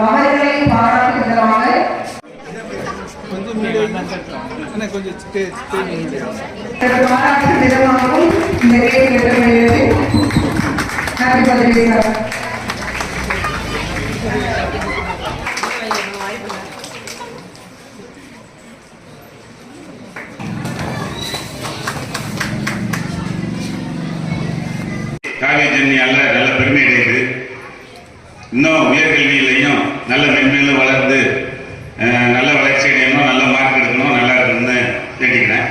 மகளிர்களை பாராட்டு விதமாக பாராட்டு இந்த பெற்றுள்ளது சார் நல்ல பெருமை அடையுது இன்னும் உயர் நல்ல மென்மேலும் வளர்ந்து நல்ல வளர்ச்சி அடையணும் நல்ல மார்க் எடுக்கணும் நல்லா இருக்கணும்னு வேண்டிக்கிறேன்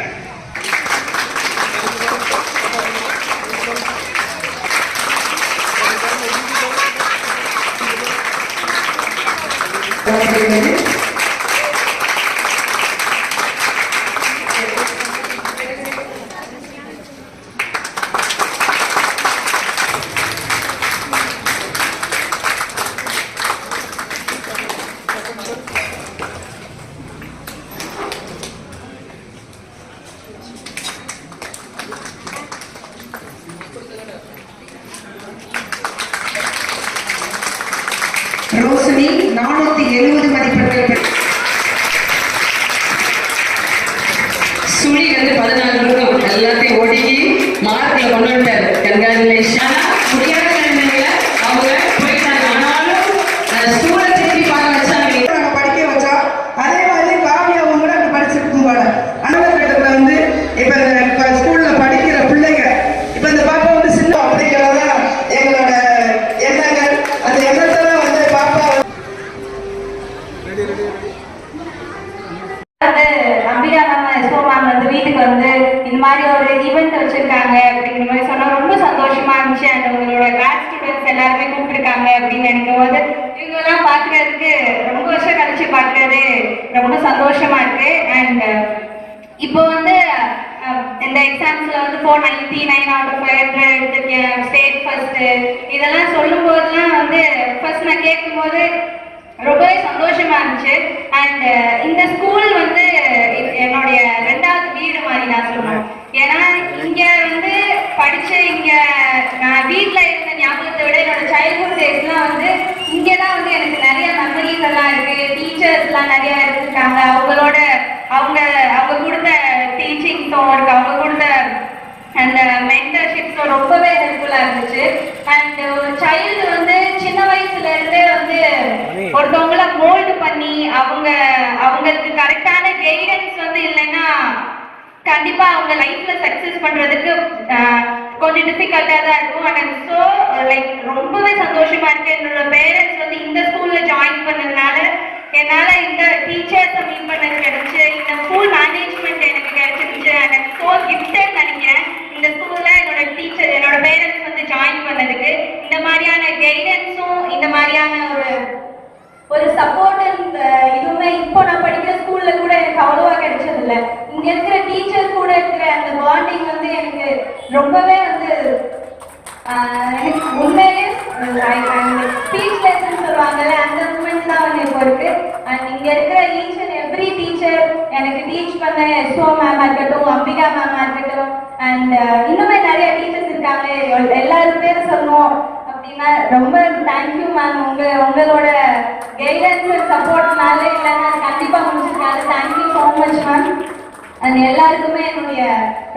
ரோஷினி நானூத்தி எழுபது மதிப்பெண்கள் பெற்று சுழி வந்து பதினாலு இருக்கும் எல்லாத்தையும் ஒடுக்கி மார்க்ல கொண்டு வந்துட்டாரு கங்காச்சுலேஷன் முடியாத நிலைமையில அவங்க போயிட்டாங்க ஆனாலும் அந்த ஸ்கூலை திருப்பி பார்க்க வச்சாங்க நாங்க படிக்க வச்சோம் அதே மாதிரி காவியாவும் கூட அப்படி படிச்சிருக்கும் போல அனுபவத்துல வந்து இப்ப இந்த இப்ப ஸ்கூல்ல படிக்கிற பிள்ளைங்க இப்ப இந்த பாப்பா வந்து சின்ன அப்படிங்கிறதா எங்களோட எண்ணங்கள் அந்த எண்ணத்தை தான் வந்து பாப்பா ரெடி ரெடி ரெடி வந்து அம்பிகா மேம் எஸ்ஓ மேம் வந்து வீட்டுக்கு வந்து இந்த மாதிரி ஒரு ஈவெண்ட் வச்சிருக்காங்க அப்படிங்கிற மாதிரி சொன்னா ரொம்ப சந்தோஷமா இருந்துச்சு அண்ட் உங்களோட கிளாஸ் ஸ்டூடெண்ட்ஸ் எல்லாருமே அப்படின்னு நினைக்கும் போது இவங்கெல்லாம் பார்க்கறதுக்கு ரொம்ப வருஷம் கழிச்சு பார்க்கறது ரொம்ப சந்தோஷமா இருக்கு. அண்ட் இப்போ வந்து இந்த எக்ஸாம்ஸ்ல வந்து four ninety nine out of five hundred எடுத்திருக்கேன் ஸ்டேட் ஃபர்ஸ்ட் இதெல்லாம் சொல்லும் போதெல்லாம் வந்து ஃபர்ஸ்ட் நான் கேட்கும்போது ரொம்பவே சந்தோஷமா இருந்துச்சு. அண்ட் இந்த ஸ்கூல் வந்து இது என்னுடைய ரெண்டாவது வீடு மாதிரி நான் சொல்லுவேன் ஏன்னா இங்க வந்து படிச்ச இங்க நான் வீட்ல இருந்த ஞாபகத்தை விட என்னோட சைல்ட்ஹுட் டேஸ்லாம் வந்து இங்க தான் வந்து எனக்கு நிறைய மெமரிஸ் எல்லாம் இருக்கு டீச்சர்ஸ்லாம் நிறைய இருந்திருக்காங்க. அவங்களோட அவங்க அவங்க கொடுத்த டீச்சிங்ஸும் இருக்கு. அவங்க கொடுத்த அந்த மென்டர்ஷிப்ஸும் ரொம்பவே ஹெல்ப்ஃபுல்லா இருந்துச்சு. அண்ட் சைல்டு வந்து சின்ன வயசுல இருந்தே வந்து ஒருத்தவங்கள மோல்டு பண்ணி அவங்க அவங்களுக்கு கரெக்டான கைடன்ஸ் வந்து இல்லைன்னா கண்டிப்பா அவங்க லைஃப்ல சக்சஸ் பண்றதுக்கு கொஞ்சம் டிஃபிகல்ட்டா தான் இருக்கும். அண்ட் ஸோ லைக் ரொம்பவே சந்தோஷமா இருக்கு. என்னோட பேரண்ட்ஸ் வந்து இந்த ஸ்கூல்ல ஜாயின் பண்ணதுனால என்னால இந்த டீச்சர்ஸை மீட் பண்ண கிடைச்சு இந்த ஸ்கூல் மேனேஜ்மெண்ட் எனக்கு கிடைச்சிருச்சு. அண்ட் ஸோ கிஃப்டட் நினைக்கிறேன் இந்த ஸ்கூல்ல என்னோட டீச்சர் என்னோட பேரண்ட்ஸ் வந்து ஜாயின் பண்ணதுக்கு. இந்த மாதிரியான கைடன்ஸும் இந்த மாதிரியான ஒரு ஒரு சப்போர்ட் இதுவுமே இப்போ நான் படிக்கிற ஸ்கூல்ல கூட எனக்கு அவ்வளோவா கிடைச்சது இல்லை இங்க இருக்கிற டீச்சர்ஸ் கூட இருக்கிற அந்த வந்து எனக்கு ரொம்பவே வந்து ஆஹ், எனக்கு உண்மையிலே ஸ்பீச் சொல்லுவாங்கல்ல அந்த மூமெண்ட் தான் வந்து இப்போ இருக்கு. அண்ட் இங்க இருக்கிற ஈச் அண்ட் எவ்ரி டீச்சர் எனக்கு டீச் பண்ண எஸ்ஓ மேமா இருக்கட்டும் அம்பிகா மேமா இருக்கட்டும் அண்ட் இன்னுமே நிறைய டீச்சர்ஸ் இருக்காங்க. எல்லாரும் பேரும் சொல்லணும் அப்படின்னா ரொம்ப தேங்க்யூ மேம் உங்க உங்களோட கைடன்ஸ் சப்போர்ட்னால இல்லைன்னா கண்டிப்பா முடிச்சிருக்காங்க thank you so much ma'am and எல்லாருக்குமே என்னுடைய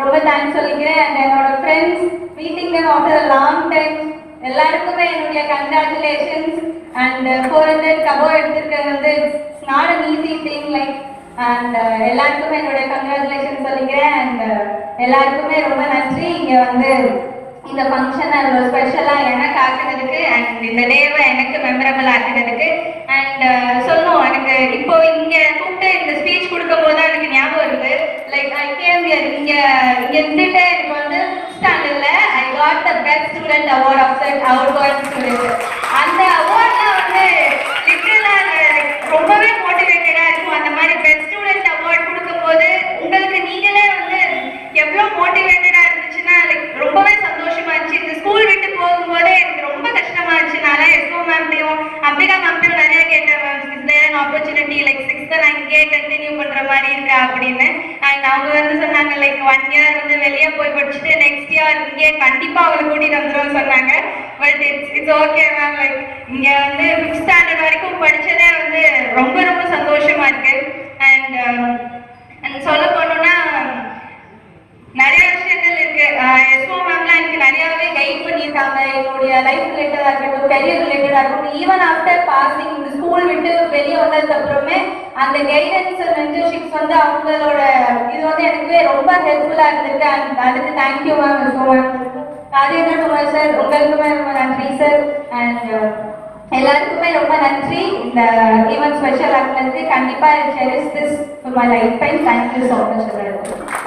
ரொம்ப தேங்க்ஸ் சொல்லிக்கிறேன். அண்ட் என்னோட friends meeting them after long time எல்லாருக்குமே என்னுடைய கங்க்ராச்சுலேஷன்ஸ் அண்ட் ஃபோர் ஹண்ட்ரட் கபோ எடுத்திருக்கிறது. வந்து it's not an easy thing like and எல்லாருக்குமே என்னுடைய கங்க்ராச்சுலேஷன் சொல்லிக்கிறேன். அண்ட் uh, எல்லாருக்குமே ரொம்ப நன்றி. இங்கே வந்து இந்த ஃபங்க்ஷன் இவ்வளோ ஸ்பெஷலாக எனக்கு ஆக்கினதுக்கு அண்ட் இந்த டேவை எனக்கு மெமரபிள் ஆக்கினதுக்கு. அண்ட் uh, சொல்லணும் எனக்கு இப்போ இங்கே கூப்பிட்டு இந்த ஸ்பீச் கொடுக்கும் போது தான் எனக்கு ஞாபகம் இருக்கு லைக் ஐ கேம் இங்க இங்க இருந்துட்டு எனக்கு வந்து ஸ்டாண்டர்ட்ல I got the best student award of that outgoing student அந்த அவார்ட்லாம் வந்து லிட்டரலாக ரொம்பவே மோட்டிவேட்டடா இருக்கும். அந்த மாதிரி பெஸ்ட் ஸ்டூடெண்ட் அவார்ட் கொடுக்கும்போது உங்களுக்கு நீங்களே வந்து எவ்வளோ மோட்டிவேட்டடா இருந்துச்சுன்னா லைக் ரொம்பவே சந்தோஷமா இருந்துச்சு. இந்த ஸ்கூல் விட்டு போகும்போது எனக்கு ரொம்ப கஷ்டமா இருந்துச்சுனால எஸ்ஓ மேம்டையும் அம்பிகா மேம்டையும் நிறைய கேட்டேன் ma'am is there opportunity like like sixth நான் இங்கேயே கண்டினியூ பண்ற மாதிரி இருக்கா? அப்படின்னு. அவங்க வந்து சொன்னாங்க லைக் ஒன் இயர் வந்து வெளியே போய் படிச்சுட்டு நெக்ஸ்ட் இயர் இங்கே கண்டிப்பா அவளை கூட்டிட்டு வந்துடும் சொன்னாங்க. But it's it's okay ma'am like இங்க வந்து ஃபிஃப்த் ஸ்டாண்டர்ட் வரைக்கும் படிச்சதே வந்து ரொம்ப ரொம்ப சந்தோஷமா இருக்கு. அண்ட் அண்ட் சொல்ல போனோம்னா நிறைய விஷயங்கள் இருக்கு. எஸ்ஓ மேம்லாம் எனக்கு நிறைய லைஃப் ரிலேட்டடாக இருக்கட்டும் கெரியர் ரிலேட்டடாக இருக்கட்டும் ஈவன் ஆஃப்டர் பாசிங் இந்த ஸ்கூல் விட்டு வெளியே வந்ததுக்கு அப்புறமே அந்த கைடன்ஸ் மென்டர்ஷிப்ஸ் வந்து அவங்களோட இது வந்து எனக்கு ரொம்ப ஹெல்ப்ஃபுல்லாக இருந்திருக்கு. அண்ட் அதுக்கு thank you ma'am so ma'am Rajendra Kumar sir உங்களுக்குமே ரொம்ப நன்றி சார் அண்ட் uh, எல்லாருக்குமே ரொம்ப நன்றி. இந்த ஈவன் ஸ்பெஷல் ஆக்டிவிட்டி கண்டிப்பாக cherish this my life time thank you so much எல்லாருக்கும்